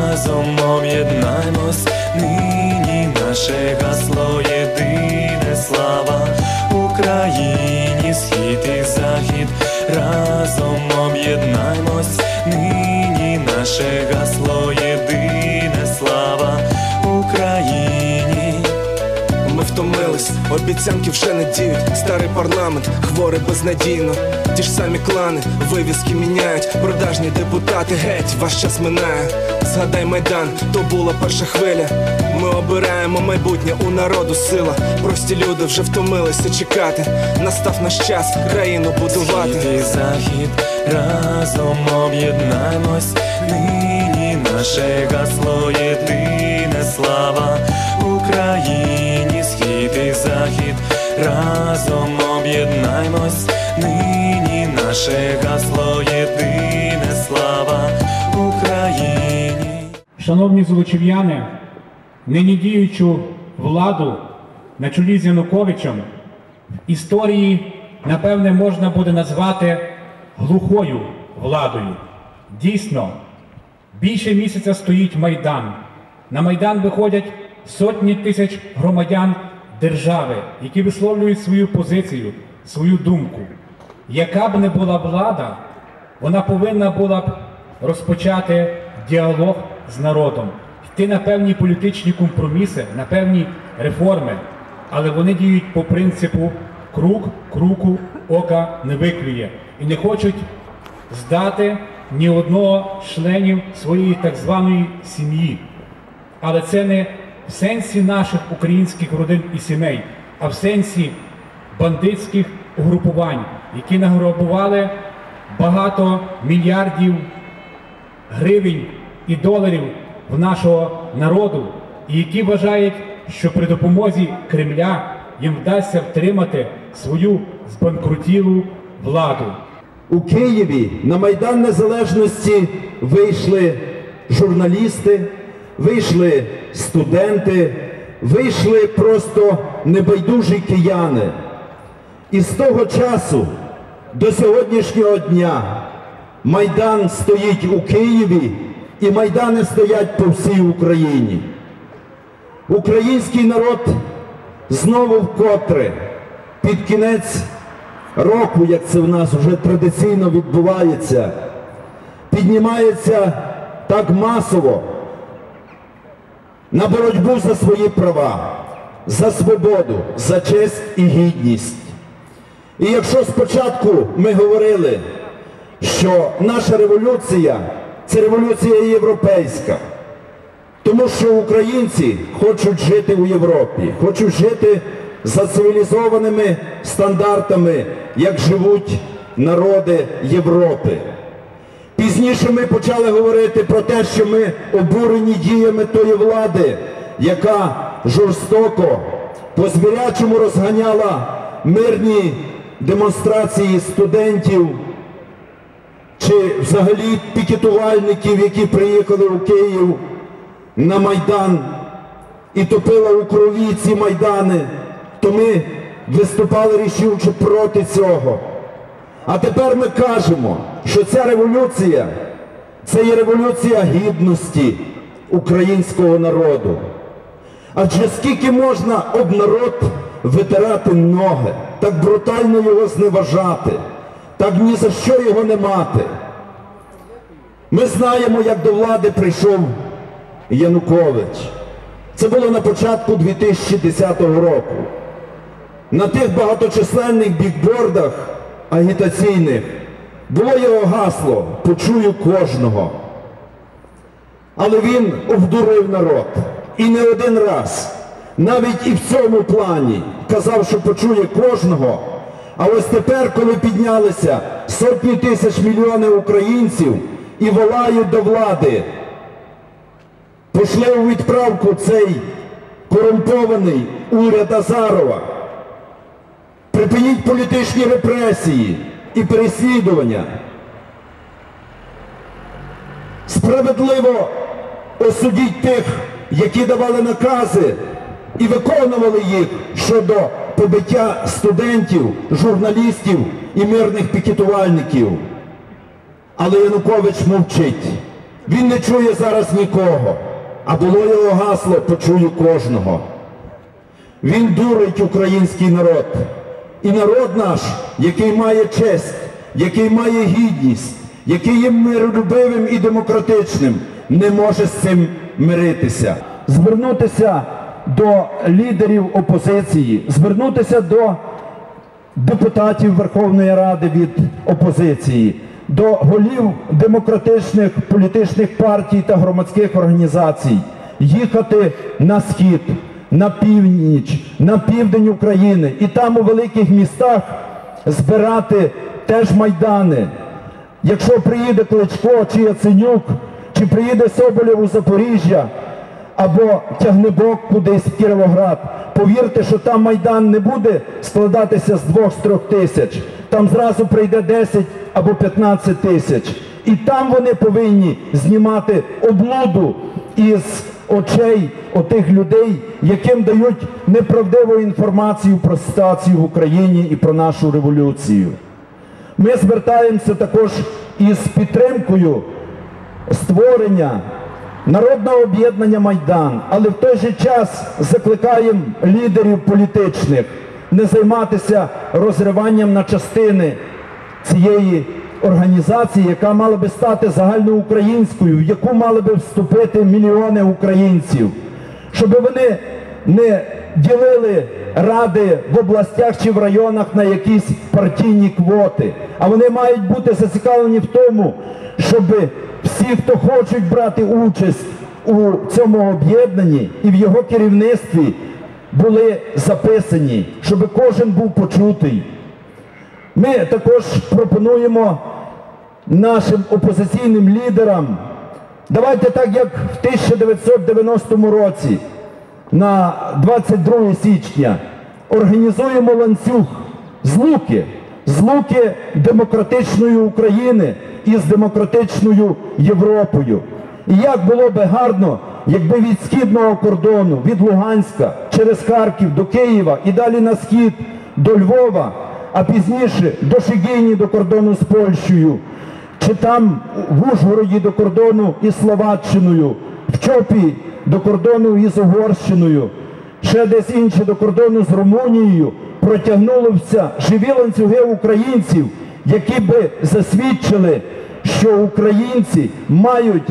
разом об'єднаймось, нині наше гасло єдине слава. Україні, схід і захід, разом об'єднаймось, нині наше гасло обіцянки вже не діють. Старий парламент, хворий безнадійно. Ті ж самі клани, вивіски міняють. Продажні депутати, геть, ваш час минає. Згадай майдан, то була перша хвиля. Ми обираємо майбутнє у народу сила. Прості люди вже втомилися чекати. Настав наш час країну Схід будувати. і захід, разом об'єднаймось, нині наше гасло єдине разом об'єднаймось, нині наше гасло єдине слава Україні. Шановні золочів'яни, нині діючу владу на чолі з Януковичем в історії, напевне, можна буде назвати глухою владою. Дійсно, більше місяця стоїть Майдан. На Майдан виходять сотні тисяч громадян держави, які висловлюють свою позицію, свою думку. Яка б не була влада, вона повинна була б розпочати діалог з народом, йти на певні політичні компроміси, на певні реформи, але вони діють по принципу круг круку ока не виклює і не хочуть здати ні одного членів своєї так званої сім'ї. Але це не в сенсі наших українських родин і сімей, а в сенсі бандитських угрупувань, які награбували багато мільярдів гривень і доларів в нашого народу, і які вважають, що при допомозі Кремля їм вдасться втримати свою збанкрутілу владу. У Києві на Майдан Незалежності вийшли журналісти, вийшли студенти, вийшли просто небайдужі кияни. І з того часу до сьогоднішнього дня Майдан стоїть у Києві і майдани стоять по всій Україні. Український народ знову вкотре під кінець року, як це в нас вже традиційно відбувається, піднімається так масово на боротьбу за свої права, за свободу, за честь і гідність. І якщо спочатку ми говорили, що наша революція це революція європейська, тому що українці хочуть жити у Європі, хочуть жити за цивілізованими стандартами, як живуть народи Європи. Пізніше ми почали говорити про те, що ми обурені діями тої влади, яка жорстоко по звірячому розганяла мирні демонстрації студентів чи взагалі пікетувальників, які приїхали у Київ на Майдан і топила у крові ці майдани, то ми виступали рішуче проти цього. А тепер ми кажемо, що ця революція це є революція гідності українського народу. Адже скільки можна об народ витирати ноги, так брутально його зневажати, так ні за що його не мати. Ми знаємо, як до влади прийшов Янукович. Це було на початку 2010 року. На тих багаточисленних бікбордах агітаційних було його гасло Почую кожного. Але він обдурив народ. І не один раз, навіть і в цьому плані, казав, що почує кожного. А ось тепер, коли піднялися сотні тисяч мільйонів українців і волають до влади, пішли у відправку цей корумпований уряд Азарова. Політичні репресії і переслідування. Справедливо осудіть тих, які давали накази і виконували їх щодо побиття студентів, журналістів і мирних пікетувальників. Але Янукович мовчить. Він не чує зараз нікого. А було його гасло почую кожного. Він дурить український народ. І народ наш, який має честь, який має гідність, який є миролюбивим і демократичним, не може з цим миритися. Звернутися до лідерів опозиції, звернутися до депутатів Верховної Ради від опозиції, до голів демократичних політичних партій та громадських організацій, їхати на схід, на північ, на південь України і там у великих містах збирати теж майдани. Якщо приїде Кличко чи Яценюк, чи приїде Соболєв у Запоріжжя, або тягнебок кудись в Кіровоград. Повірте, що там Майдан не буде складатися з двох-трьох тисяч. Там зразу прийде 10 або 15 тисяч. І там вони повинні знімати облуду із очей отих людей, яким дають неправдиву інформацію про ситуацію в Україні і про нашу революцію. Ми звертаємося також із підтримкою створення народного об'єднання Майдан, але в той же час закликаємо лідерів політичних не займатися розриванням на частини цієї організації, яка мала би стати загальноукраїнською, в яку мали би вступити мільйони українців, щоб вони не ділили ради в областях чи в районах на якісь партійні квоти, а вони мають бути зацікавлені в тому, щоб всі, хто хочуть брати участь у цьому об'єднанні і в його керівництві, були записані, щоб кожен був почутий. Ми також пропонуємо нашим опозиційним лідерам, давайте так, як в 1990 році, на 22 січня, організуємо ланцюг злуки, злуки демократичної України із демократичною Європою. І як було би гарно, якби від східного кордону, від Луганська, через Харків до Києва і далі на схід до Львова, а пізніше до Шегині, до кордону з Польщею, чи там в Ужгороді до кордону із Словаччиною, в Чопі до кордону із Угорщиною, ще десь інше до кордону з Румунією, протягнулися живі ланцюги українців, які би засвідчили, що українці мають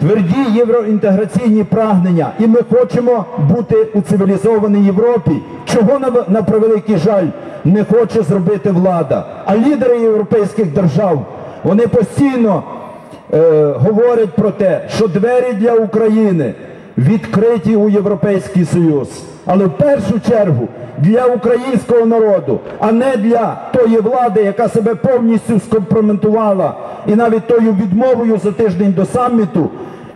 тверді євроінтеграційні прагнення, і ми хочемо бути у цивілізованій Європі, чого на превеликий жаль не хоче зробити влада. А лідери європейських держав вони постійно е, говорять про те, що двері для України відкриті у Європейський Союз. Але в першу чергу для українського народу, а не для тої влади, яка себе повністю скомпрометувала і навіть тою відмовою за тиждень до саміту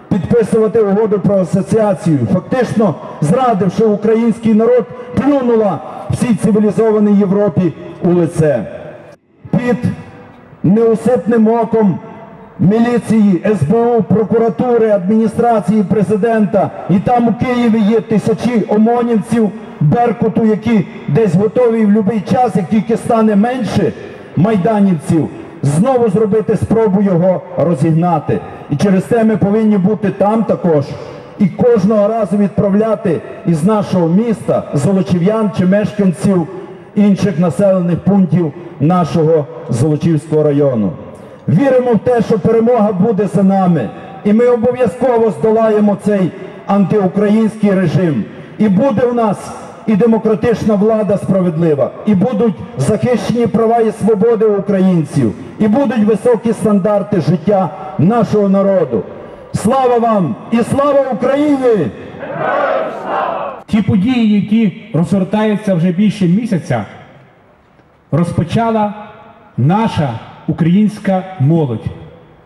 підписувати угоду про асоціацію, фактично зрадивши український народ, плюнула всій цивілізованій Європі у лице. Під неусипним оком міліції, СБУ, прокуратури, адміністрації президента. І там у Києві є тисячі омонівців Беркуту, які десь готові в будь-який час, як тільки стане менше майданівців, знову зробити спробу його розігнати. І через те ми повинні бути там також. І кожного разу відправляти із нашого міста золочів'ян чи мешканців інших населених пунктів нашого Золочівського району. Віримо в те, що перемога буде за нами, і ми обов'язково здолаємо цей антиукраїнський режим. І буде у нас і демократична влада справедлива, і будуть захищені права і свободи українців, і будуть високі стандарти життя нашого народу. Слава вам і слава Україні! Ті події, які розгортаються вже більше місяця, розпочала наша українська молодь.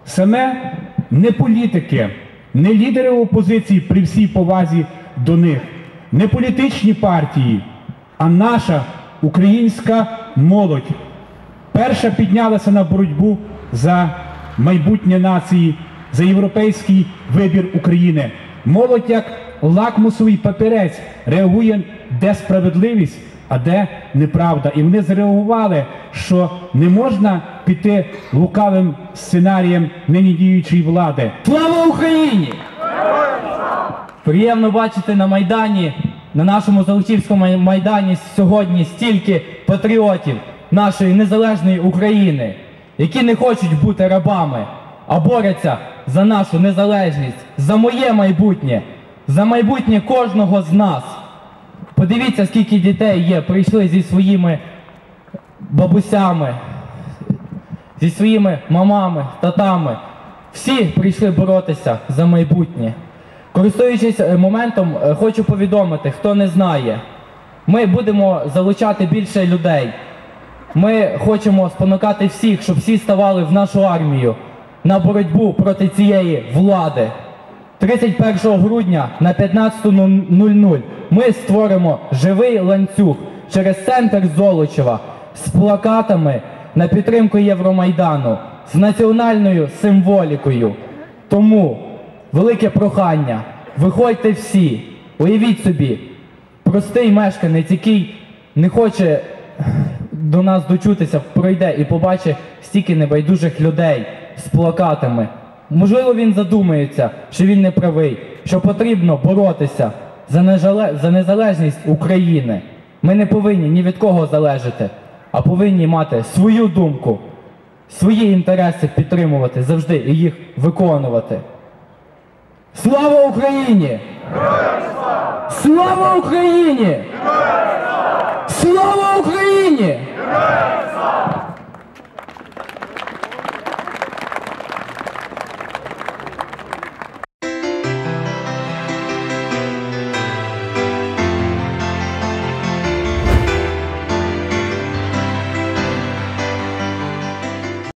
Саме не політики, не лідери опозиції при всій повазі до них, не політичні партії, а наша українська молодь перша піднялася на боротьбу за майбутнє нації, за європейський вибір України. Молодь як лакмусовий папірець реагує, де справедливість, а де неправда. І вони зреагували, що не можна піти лукавим сценарієм нині діючої влади. Слава Україні! Приємно бачити на Майдані, на нашому Золочівському майдані сьогодні стільки патріотів нашої незалежної України, які не хочуть бути рабами, а борються за нашу незалежність, за моє майбутнє, за майбутнє кожного з нас. Подивіться, скільки дітей є, прийшли зі своїми бабусями, зі своїми мамами, татами. Всі прийшли боротися за майбутнє. Користуючись е, моментом, е, хочу повідомити, хто не знає, ми будемо залучати більше людей. Ми хочемо спонукати всіх, щоб всі ставали в нашу армію на боротьбу проти цієї влади. 31 грудня на 15.00 ми створимо живий ланцюг через центр Золочева з плакатами на підтримку Євромайдану, з національною символікою. Тому велике прохання, виходьте всі, уявіть собі, простий мешканець, який не хоче до нас дочутися, пройде і побачить стільки небайдужих людей з плакатами. Можливо, він задумається, що він не правий, що потрібно боротися за, незалежність України. Ми не повинні ні від кого залежати, а повинні мати свою думку, свої інтереси підтримувати завжди і їх виконувати. Слава Україні! Слава Україні! Слава Україні!